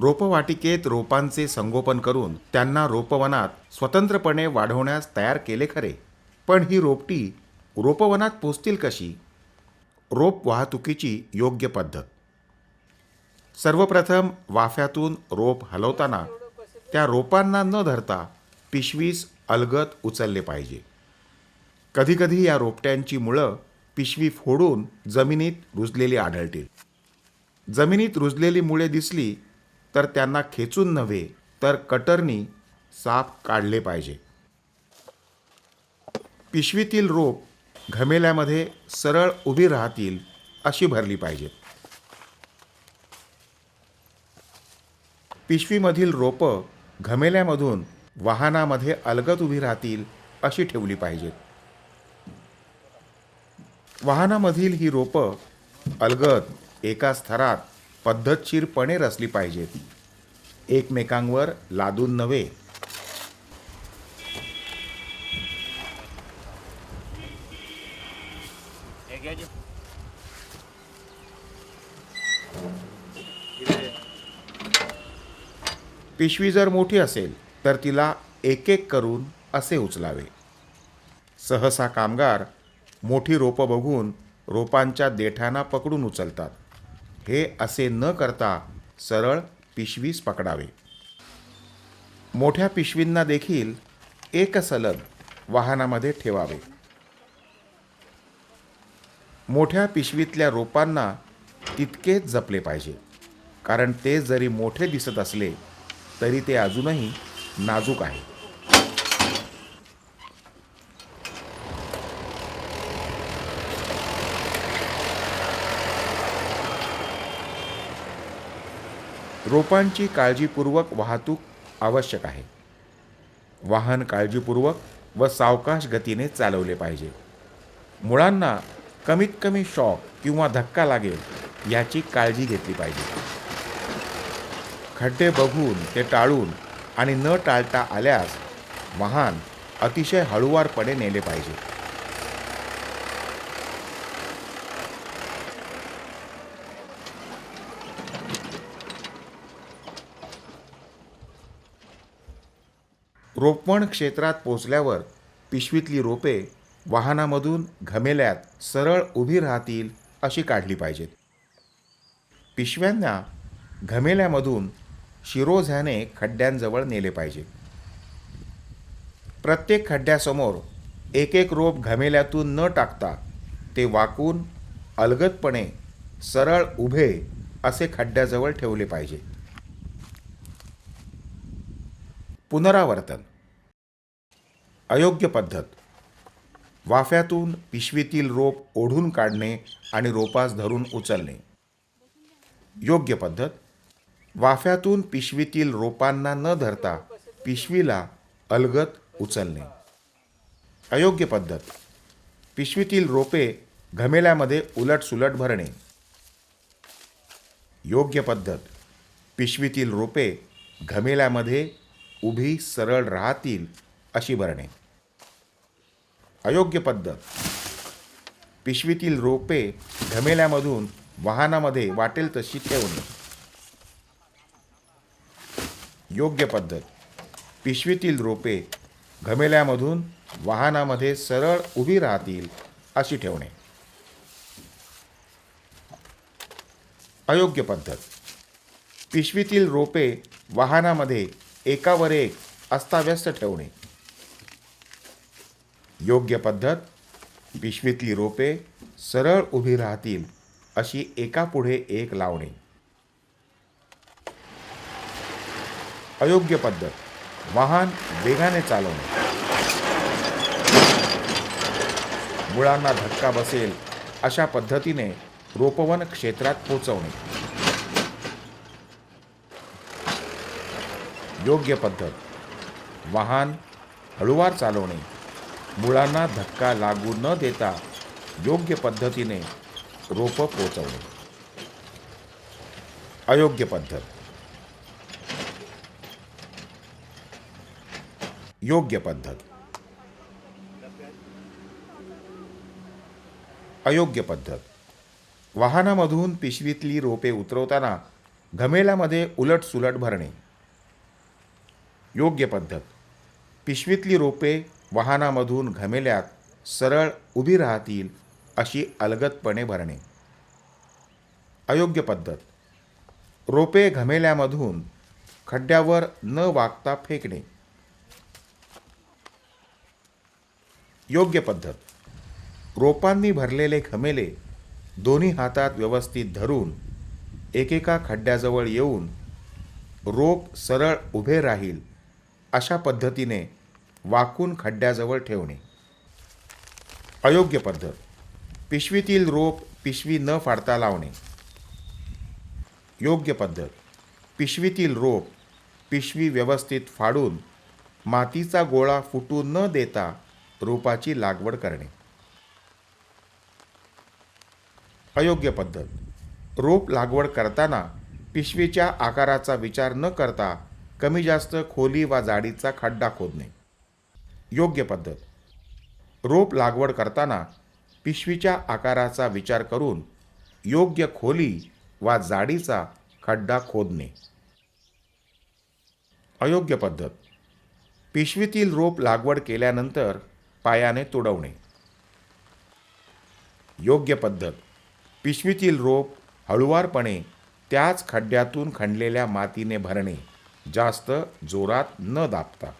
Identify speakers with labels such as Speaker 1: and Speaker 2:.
Speaker 1: रोपवाटिकेत रोपांचे संगोपन करून त्यांना रोपवनात स्वतंत्रपणे वाढवण्यास तयार केले खरे. पण ही रोपटी रोपवनात पोचतील कशी? रोप वाहतुकीची योग्य पद्धत. सर्वप्रथम वाफ्यातून रोप हलवताना त्या रोपांना न धरता पिशवीस अलगत उचलले पाहिजे. कधीकधी या रोपट्यांची मुळं पिशवी फोडून जमिनीत रुजलेली आढळतील. जमिनीत रुजलेली मुळे दिसली तर त्यांना खेचून नव्हे तर कटरनी साप काढले पाहिजे. पिशवीतील रोप घमेल्यामध्ये सरळ उभी राहतील अशी भरली पाहिजेत पिशवीमधील रोपं घमेल्यामधून वाहनामध्ये अलगद उभी राहतील अशी ठेवली पाहिजेत. वाहनामधील ही रोपं अलगद एका स्थरात पद्धतशीरपणे रचली पाहिजेत. एकमेकांवर लादून नव्हे. पिशवी जर मोठी असेल तर तिला एक एक करून असे उचलावे. सहसा कामगार मोठी रोपं बघून रोपांच्या देठांना पकडून उचलतात. हे असे न करता सरळ पिशवीस पकडावे. मोठ्या पिशवींना देखील एक सलग वाहनामध्ये ठेवावे. मोठ्या पिशवीतल्या रोपांना तितकेच जपले पाहिजे कारण ते जरी मोठे दिसत असले तरी ते अजूनही नाजूक आहे. रोपांची काळजीपूर्वक वाहतूक आवश्यक आहे. वाहन काळजीपूर्वक व सावकाश गतीने चालवले पाहिजे. मुळांना कमीत कमी शॉक किंवा धक्का लागेल याची काळजी घेतली पाहिजे. खड्डे बघून ते टाळून आणि न टाळता आल्यास वाहन अतिशय हळुवारपणे नेले पाहिजे. रोपवण क्षेत्रात पोचल्यावर पिशवीतली रोपे वाहनामधून घमेल्यात सरळ उभी राहतील अशी काढली पाहिजेत. पिशव्यांना घमेल्यामधून शिरोझ्याने खड्ड्यांजवळ नेले पाहिजे. प्रत्येक खड्ड्यासमोर एक एक रोप घमेल्यातून न टाकता ते वाकून अलगदपणे सरळ उभे असे खड्ड्याजवळ ठेवले पाहिजे. पुनरावर्तन अयोग्य पद्धत. वाफ्यातून पिशवीतील रोप ओढून काढणे आणि रोपास धरून उचलणे. योग्य पद्धत. वाफ्यातून पिशवीतील रोपांना न धरता पिशवीला अलगत उचलणे. अयोग्य पद्धत. पिशवीतील रोपे घमेल्यामध्ये उलटसुलट भरणे. योग्य पद्धत. पिशवीतील रोपे घमेल्यामध्ये उभी सरळ राहतील अशी भरणे. अयोग्य पद्धत. पिशवीतील रोपे घमेल्यामधून वाहनामध्ये वाटेल तशी ठेवणे. योग्य पद्धत. पिशवीतील रोपे घमेल्यामधून वाहनामध्ये सरळ उभी राहतील अशी ठेवणे. अयोग्य पद्धत. पिशवीतील रोपे वाहनामध्ये एकावर एक अस्ताव्यस्त ठेवणे. योग्य पद्धत पिशवीतली रोपे सरळ उभी राहतील अशी एकापुढे एक लावणे. अयोग्य पद्धत वाहन वेगाने चालवणे. मुळांना धक्का बसेल अशा पद्धतीने रोपवन क्षेत्रात पोचवणे. योग्य पद्धत वाहन हळुवार चालवणे. मुळांना धक्का लागू न देता योग्य पद्धतीने रोपं पोचवणे अयोग्य पद्धत. योग्य पद्धत. अयोग्य पद्धत. वाहनामधून पिशवीतली रोपे उतरवताना घमेल्यामध्ये उलट सुलट भरणे. योग्य पद्धत. पिशवीतली रोपे वाहनामधून घमेल्यात सरळ उभी राहतील अशी अलगतपणे भरणे. अयोग्य पद्धत. रोपे घमेल्यामधून खड्ड्यावर न वागता फेकणे. योग्य पद्धत. रोपांनी भरलेले घमेले दोन्ही हातात व्यवस्थित धरून एकेका खड्ड्याजवळ येऊन रोप सरळ उभे राहील अशा पद्धतीने वाकून खड्ड्याजवळ ठेवणे. अयोग्य पद्धत. पिशवीतील रोप पिशवी न फाडता लावणे. योग्य पद्धत. पिशवीतील रोप पिशवी व्यवस्थित फाडून मातीचा गोळा फुटू न देता रोपाची लागवड करणे. अयोग्य पद्धत. रोप लागवड करताना पिशवीच्या आकाराचा विचार न करता कमी जास्त खोली वा जाडीचा खड्डा खोदणे. योग्य पद्धत. रोप लागवड करताना पिशवीच्या आकाराचा विचार करून योग्य खोली वा जाडीचा खड्डा खोदणे. अयोग्य पद्धत. पिशवीतील रोप लागवड केल्यानंतर पायाने तुडवणे. योग्य पद्धत. पिशवीतील रोप हळुवारपणे त्याच खड्ड्यातून खणलेल्या मातीने भरणे जास्त जोरात न दाबता.